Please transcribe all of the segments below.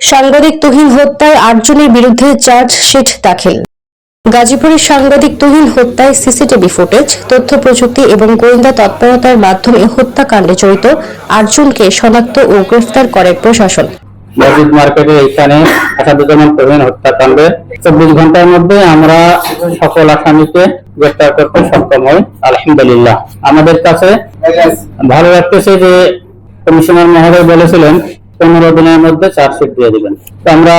সাংবাদিক তুহিন হত্যায় আটজনের বিরুদ্ধে চার্জ চার্জশিট দাখিল। গাজীপুরের সাংবাদিক তুহিন হত্যায় সিসিটিভি ফুটেজ, তথ্য প্রযুক্তি এবং গোয়েন্দা তৎপরতার মাধ্যমে হত্যাকাণ্ডে জড়িত আটজনকে শনাক্ত ও গ্রেফতার করে প্রশাসন। মসজিদ মার্কেটের এইখানে আসাদুজ্জামান প্রবীণ হত্যাকাণ্ডে চব্বিশ ঘণ্টার মধ্যে আমরা সকল আসামিকে গ্রেফতার করতে সক্ষম হই, আলহামদুলিল্লাহ। আমাদের কাছে ভালো লাগতেছে যে কমিশনার মহোদয় বলেছিলেন পনেরো দিনের মধ্যে চার্জশিট দিয়ে দিবেন। তো আমরা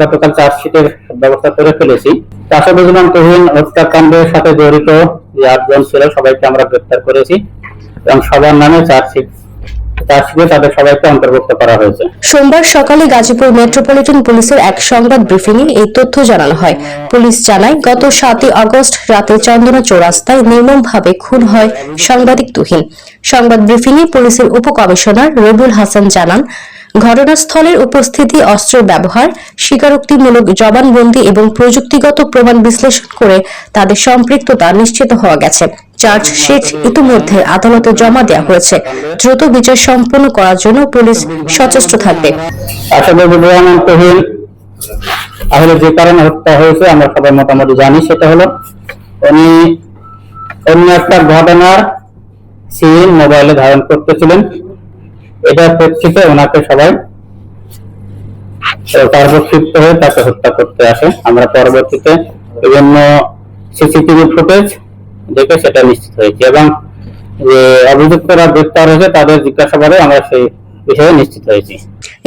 গতকাল চার্জশিটের ব্যবস্থা করে ফেলেছি। তো আসাদুজ্জামান প্রবীণ হত্যাকাণ্ডের সাথে জড়িত যে আটজন ছিল, সবাইকে আমরা গ্রেফতার করেছি এবং সবার নামে চার্জশিট সোমবার সকালে গাজীপুর মেট্রোপলিটন পুলিশের এক সংবাদ ব্রিফিংয়ে এই তথ্য জানানো হয়। পুলিশ জানায়, গত সাতই আগস্ট রাতে চন্দনা চৌরাস্তায় নির্মমভাবে খুন হয় সাংবাদিক তুহিন। সংবাদ ব্রিফিংয়ে পুলিশের উপকমিশনার রবিউল হাসান জানান ঘটনাস্থলের উপস্থিতি অস্ত্র ব্যবহার, স্বীকারোক্তিমূলক জবানবন্দি এবং প্রযুক্তিগত প্রমাণ বিশ্লেষণ করে তাদের সম্পৃক্ততা নিশ্চিত হওয়া গেছে। চার্জশিট ইতিমধ্যে আদালতে জমা দেওয়া হয়েছে। দ্রুত বিচার সম্পন্ন করার জন্য পুলিশ সচেষ্ট থাকবে। তহিন আসলে যে কারণে হত্যা হয়েছে, আমরা সবাই মোটামুটি জানি, সেটা হলো উনি অন্য একটা ঘটনার সিন মোবাইলে ধারণ করতেছিলেন। এটার প্রেক্ষিতে, ওনাকে সবাই কার্যক্ষিপ্ত ক্ষিপ্ত হয়ে তাকে হত্যা করতে আসে। আমরা পরবর্তীতে বিভিন্ন সিসিটিভি ফুটেজ দেখে সেটা নিশ্চিত হয়েছি এবং যে অভিযুক্তরা গ্রেপ্তার হয়েছে, তাদের জিজ্ঞাসাবাদে আমরা সেই বিষয়ে নিশ্চিত হয়েছি।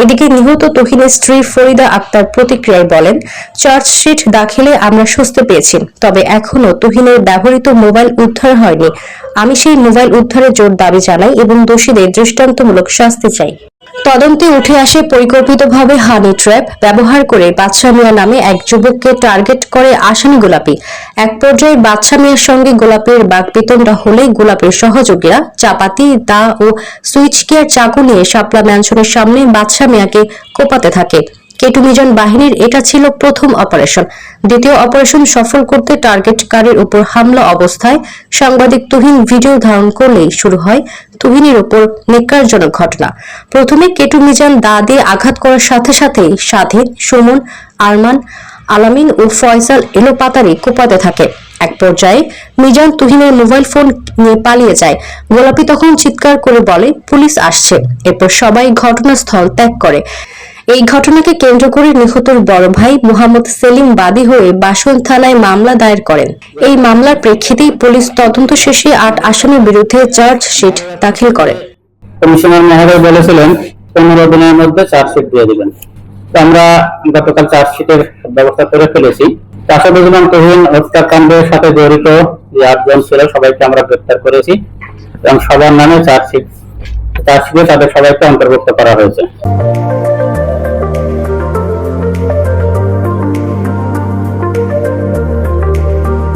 এদিকে নিহত তুহিনের স্ত্রী ফরিদা আক্তার প্রতিক্রিয়ায় বলেন, চার্জশিট দাখিলে আমরা স্বস্তি পেয়েছি, তবে এখনও তুহিনের ব্যবহৃত মোবাইল উদ্ধার হয়নি। আমি সেই মোবাইল উদ্ধারে জোর দাবি জানাই এবং দোষীদের দৃষ্টান্তমূলক শাস্তি চাই। তদন্তে উঠে আসে পরিকল্পিতভাবে হানি ট্র্যাপ ব্যবহার করে বাদশা মিয়া নামে এক যুবককে টার্গেট করে আসামি গোলাপি। এক পর্যায়ে বাদশা মিয়ার সঙ্গে গোলাপের বাগবিতণ্ডা হলে গোলাপের সহযোগীরা চাপাতি, দা ও সুইচ কেয়ার চাকু নিয়ে শাপলা ম্যানশনের সামনে বাদশা মিয়াকে কোপাতে থাকে। কেটু মিজান বাহিনীর এটা ছিল প্রথম অপারেশন। দ্বিতীয় অপারেশন সফল করতে টার্গেটকারীর উপর হামলা অবস্থায় সাংবাদিক তুহিন ভিডিও ধারণ করলেই শুরু হয় তুহিনের উপর নিকারজনক ঘটনা। প্রথমে কেটু মিজান দা দিয়ে আঘাত করার সাথে সাথেই স্বাধীন সুমন, আরমান, আলামিন ও ফয়সাল এলোপাতারি কোপাতে থাকে। এক পর্যায়ে মিজান তুহিনের মোবাইল ফোন নিয়ে পালিয়ে যায়। গোলাপি তখন চিৎকার করে বলে, পুলিশ আসছে। এরপর সবাই ঘটনাস্থল ত্যাগ করে। এই ঘটনাকে কেন্দ্র করে নিহতর বড় ভাই মোহাম্মদ সেলিম বাদী হয়ে বাসন থানায় মামলা দায়ের করেন। এই মামলার প্রেক্ষিতেই পুলিশ তদন্ত শেষে আট আসামির বিরুদ্ধে চার্জশিট দাখিল করে। কমিশনার মহোদয় বলেছিলেন, পনেরো দিনের মধ্যে চার্জশিট দিয়ে দিবেন। আমরা গতকাল চার্জশিটের ব্যবস্থা করে ফেলেছি। আসাদুজ্জামান তহিন হত্যাকাণ্ডের সাথে জড়িত যে আটজন ছিল, সবাইকে আমরা গ্রেপ্তার করেছি এবং সবার নামে চার্জশিট চার্জশিটে তাদের সবাইকে অন্তর্ভুক্ত করা হয়েছে।